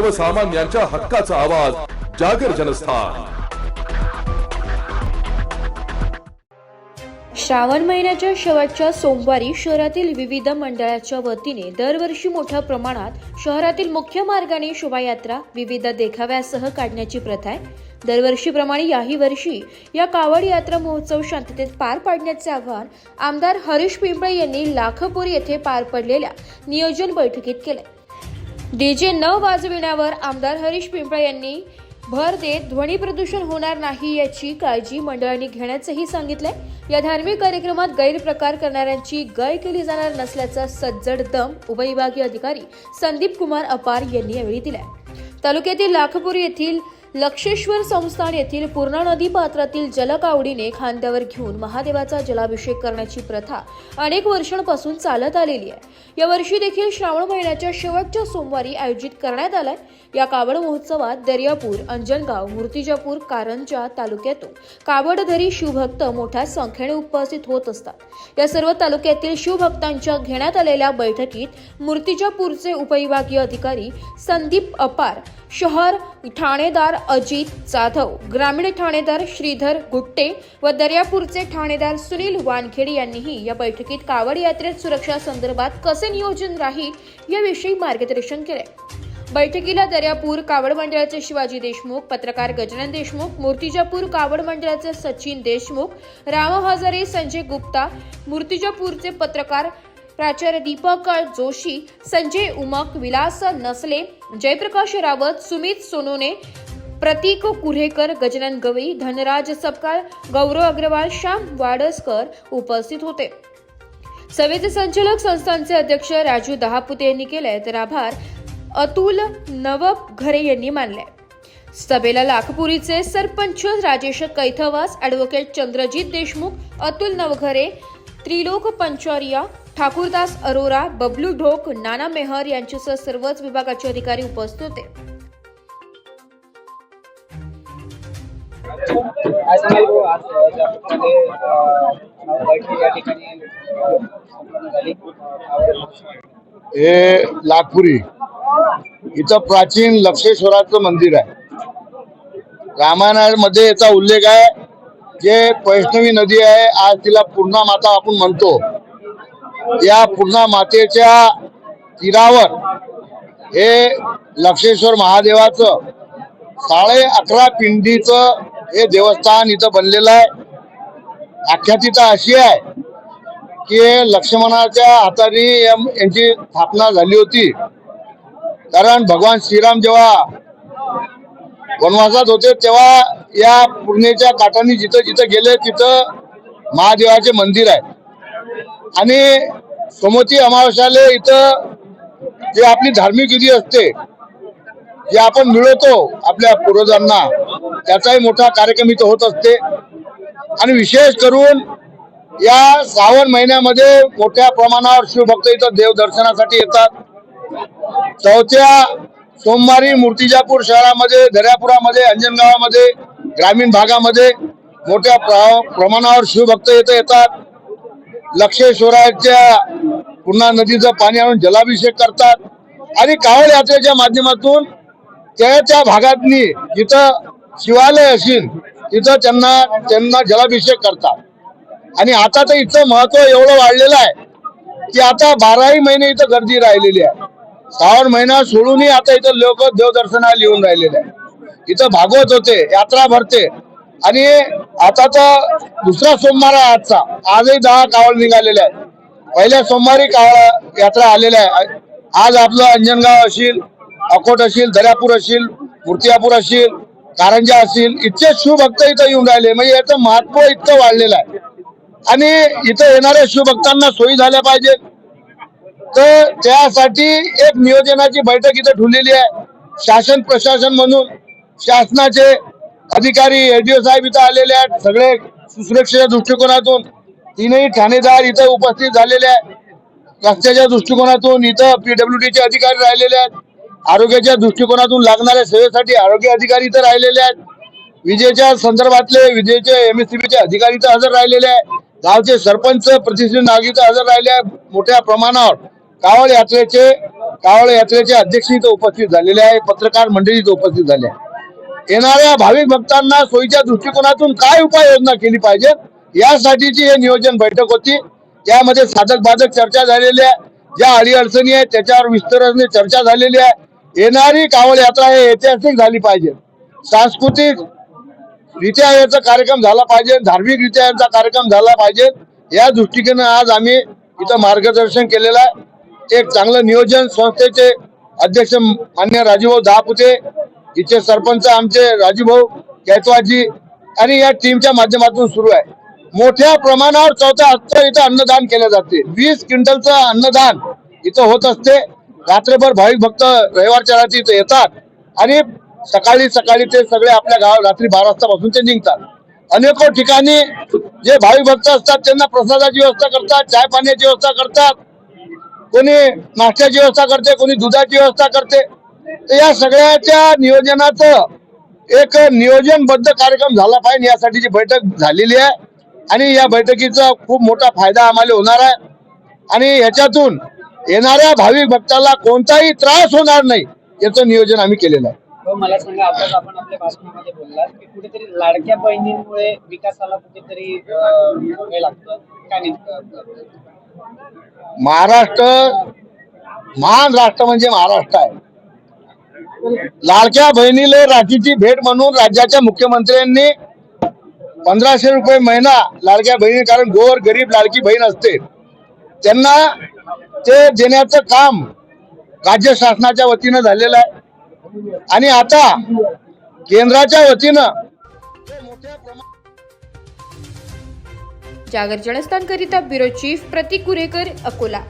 सर्वसामान्यांच्या हक्काचा आवाज जागर जनस्थान. श्रावण महिन्याच्या शेवटच्या सोमवारी शहरातील विविध मंडळाच्या वतीने दरवर्षी मोठ्या प्रमाणात शहरातील मुख्य मार्गाने शोभायात्रा विविध देखाव्यासह काढण्याची प्रथा आहे. दरवर्षीप्रमाणे याही वर्षी या कावड यात्रा महोत्सव शांततेत पार पाडण्याचे आवाहन आमदार हरीश पिंपळे यांनी लाखपूर येथे पार पडलेल्या नियोजन बैठकीत केले डीजे न वाजविण्यावर आमदार हरीश पिंपळे यांनी भर देत ध्वनी प्रदूषण होणार नाही याची काळजी मंडळांनी घेण्याचंही सांगितलंय. या धार्मिक कार्यक्रमात गैरप्रकार करणाऱ्यांची गय केली जाणार नसल्याचा सज्जड दम उपविभागीय अधिकारी संदीप कुमार अपार यांनी यावेळी दिलाय. तालुक्यातील लाखपूर येथील लक्षेश्वर संस्थान येथील पूर्णा नदी पात्रातील जलकावडीने खांद्यावर घेऊन महादेवाचा जलाभिषेक करण्याची प्रथा अनेक वर्षांपासून चालत आलेली आहे. या वर्षी देखील श्रावण महिन्याच्या शेवटच्या सोमवारी आयोजित करण्यात आलाय. या कावड महोत्सवात दर्यापूर अंजनगाव मूर्तिजापूर कारंजा तालुक्यातून कावडधरी शिवभक्त मोठ्या संख्येने उपस्थित होत असतात. या सर्व तालुक्यातील शिवभक्तांच्या घेण्यात आलेल्या बैठकीत मूर्तिजापूरचे उपविभागीय अधिकारी संदीप अपार शहर ठाणेदार अजित जाधव. ग्रामीण ठाणेदार श्रीधर गुट्टे व दर्यापूरचे ठाणेदार सुनील वानखेडे यांनीही या बैठकीत कावड यात्रेत सुरक्षा संदर्भात कसे नियोजन राहील याविषयी मार्गदर्शन केले. बैठकीला दर्यापूर कावड मंडळाचे शिवाजी देशमुख पत्रकार गजानन देशमुख मूर्तिजापूर कावड मंडळाचे सचिन देशमुख राम हजारे संजय गुप्ता मूर्तिजापूरचे पत्रकार प्राचार्य दीपक जोशी संजय उमक विलास नसले जयप्रकाश रावत सुमित सोनोने प्रतीक कुऱ्हेकर गजानन गवई धनराज सपकाळ गौरव अग्रवाल श्याम वाडसकर उपस्थित होते. सभेचे संचालक संस्थांचे अध्यक्ष राजू दहापुते यांनी केले तर आभार अतुल नवघरे यांनी मानले. सभेला लाखपुरीचे सरपंच राजेश कैथवास ॲडव्होकेट चंद्रजीत देशमुख अतुल नवघरे त्रिलोक पंचारिया ठाकूरदास अरोरा बबलू ढोक नाना मेहर यांच्यासह सर्वच विभागाचे अधिकारी उपस्थित होते. आज या ठिकाणी झाली हे नागपुरी इथं प्राचीन लक्षेश्वराचं मंदिर आहे. रामायणामध्ये याचा उल्लेख आहे जे वैष्णवी नदी आहे आज तिला पूर्णा माता आपण म्हणतो. या पूर्णा मातेच्या तीरावर हे लक्षेश्वर महादेवाचं साडे अकरा पिंडीचं हे देवस्थान इथं बनलेलं आहे. आख्यातिका अशी आहे की लक्ष्मणाच्या हाताने यांची स्थापना झाली होती. कारण भगवान श्रीराम जेव्हा वनवासात होते तेव्हा या पूर्णेच्या काठाने जिथं जिथं गेले तिथं महादेवाचे मंदिर आहे. आणि सोमती अमावस्याले इथं जे आपली धार्मिक विधी असते जे आपण मिळवतो आपल्या पूर्वजांना त्याचाही मोठा कार्यक्रम इथं होत असते. आणि विशेष करून या श्रावण महिन्यामध्ये मोठ्या प्रमाणावर शिवभक्त इथं देवदर्शनासाठी येतात. चौथ्या सोमवारी मूर्तिजापूर शहरामध्ये दर्यापुरामध्ये अंजनगावामध्ये ग्रामीण भागामध्ये मोठ्या प्रमाणावर शिवभक्त इथं येतात. लक्षेश्वराच्या पूर्णा नदीचं पाणी आणून जलाभिषेक करतात. आणि कावड यात्रेच्या माध्यमातून त्या त्या भागातनी जिथं शिवालय असेल तिथं त्यांना त्यांना जलाभिषेक करतात. आणि आता तर इथं महत्त्व एवढं वाढलेलं आहे की आता बाराही महिने इथं गर्दी राहिलेली आहे. श्रावण महिना सोडूनही आता इथं लोक देवदर्शनाला येऊन राहिलेले आहे इथं भागवत होते यात्रा भरते. आणि आता तर दुसरा सोमवार आहे आजचा. आजही दहा कावळ निघालेले आहेत. पहिल्या सोमवारी कावळ यात्रा आलेल्या आहे. आज आपलं अंजनगाव असेल अकोट असेल दर्यापूर असेल मूर्तियापूर असेल कारंजा असतील इतके शिवभक्त इथं येऊन राहिले म्हणजे याचं महत्त्व इतकं वाढलेलं आहे. आणि इथं येणाऱ्या शिवभक्तांना सोयी झाल्या पाहिजेत तर त्यासाठी एक नियोजनाची बैठक इथं ठेवलेली आहे. शासन प्रशासन म्हणून शासनाचे अधिकारी एडीओ साहेब इथं आलेले आहेत. सगळे सुरक्षेच्या दृष्टिकोनातून तीनही ठाणेदार इथं उपस्थित झालेले आहेत. रस्त्याच्या दृष्टिकोनातून इथं पीडब्ल्यूडीचे अधिकारी राहिलेले आहेत. आरोग्याच्या दृष्टिकोनातून लागणाऱ्या सेवेसाठी आरोग्य अधिकारी इथं राहिलेले आहेत. विजेच्या संदर्भातले विजेचे एमएससीबीचे अधिकारी तर हजर राहिलेले आहे गावचे सरपंच प्रतिष्ठित नागरिक हजर राहिले आहे मोठ्या प्रमाणावर कावड यात्रेचे कावळे यात्रेचे अध्यक्ष इथं उपस्थित झालेले आहे पत्रकार मंडळी इथं उपस्थित झाले आहे येणाऱ्या भाविक भक्तांना सोयीच्या दृष्टिकोनातून काय उपाययोजना केली पाहिजे यासाठीची हे नियोजन बैठक होती. त्यामध्ये साधक बाधक चर्चा झालेली आहे. ज्या अडीअडचणी आहेत त्याच्यावर विस्ताराने चर्चा झालेली आहे. येणारी कावड यात्रा हे ऐतिहासिक झाली पाहिजे. सांस्कृतिक रित्या याचा कार्यक्रम झाला पाहिजे धार्मिक रित्या यांचा कार्यक्रम झाला पाहिजे. या दृष्टीने आज आम्ही इथं मार्गदर्शन केलेलं आहे. एक चांगलं नियोजन संस्थेचे अध्यक्ष मान्य राजूभाऊ दहापुते इथे सरपंच आमचे राजूभाऊ कैतवाजी आणि या टीमच्या माध्यमातून सुरू आहे. मोठ्या प्रमाणावर चौथ्या हत्तर इथं अन्नदान केले जाते. वीस क्विंटलचं अन्नदान इथं होत असते. रात्रभर भाविक भक्त रविवारच्या रात्री इथं येतात आणि सकाळी सकाळी ते सगळे आपल्या गावात रात्री बारा वाजतापासून ते निघतात. अनेको ठिकाणी जे भाविक भक्त असतात त्यांना प्रसादाची व्यवस्था करतात चाय पाण्याची व्यवस्था करतात. कोणी नाश्त्याची व्यवस्था करते कोणी दुधाची व्यवस्था करते. तर या सगळ्याच्या नियोजनाचं एक नियोजनबद्ध कार्यक्रम झाला पाहिजे यासाठीची बैठक झालेली आहे. आणि या बैठकीचा खूप मोठा फायदा आम्हाला होणार आहे. आणि ह्याच्यातून येणाऱ्या भाविक भक्ताला कोणताही त्रास होणार नाही याचं नियोजन आम्ही केलेलं आहे. हो मला सांगा आपण आपल्या भाषणामध्ये बोललात की कुठेतरी लाडक्या बहिणींमुळे विकासाला कुठेतरी हे लागतं. काय नेमकं? महाराष्ट्र महान राष्ट्र म्हणजे महाराष्ट्र आहे. लाडक्या बहिणीला राखीची भेट म्हणून राज्याच्या मुख्यमंत्र्यांनी पंधराशे रुपये महिना लाडक्या बहिणी कारण गोर गरीब लाडकी बहीण असते. त्यांना ते देण्याचं काम राज्य शासनाच्या वतीनं झालेलं आहे. आणि आता केंद्राच्या वतीनं जागर जनस्थानकरिता ब्युरो चीफ प्रतीक कुरेकर अकोला